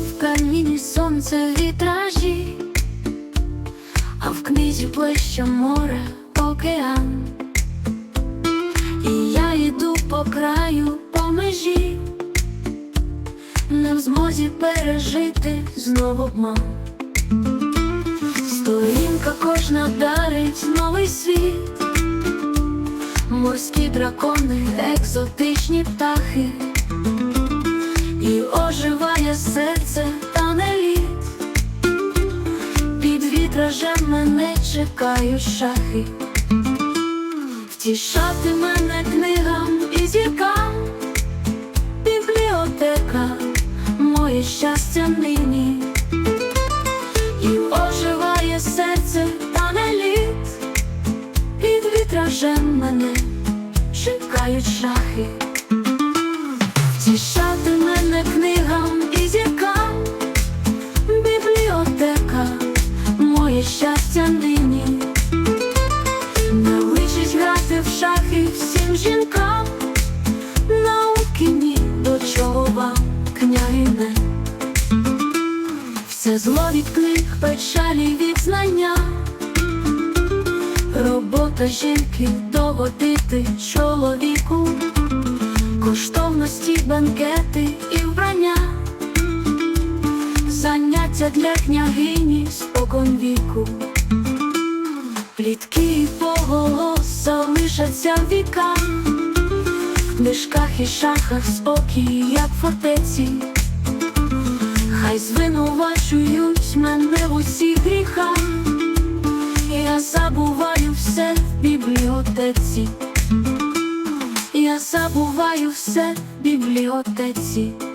в каміні сонце вітражі, а в книзі ближче море океан. І я йду по краю по межі, не в змозі пережити знову обман. Сторінка кожна дарить новий світ, морські дракони, екзотичні птахи. Під мене чекають шахи. Втішати мене книгам і зіркам, бібліотека, моє щастя нині, і оживає серце та не лід, під вітражем мене чекають шахи, втішати Все зло від книг, печалі від знання, робота жінки догодити чоловіку, коштовності, бенкети і вбрання, заняття для княгині спокон віку. Плітки і поголоса лишаться в віках, в книжках і шахах спокій, як фортеці, хай звинувачують мене в усіх гріхах, я забуваю все в бібліотеці, я забуваю все в бібліотеці.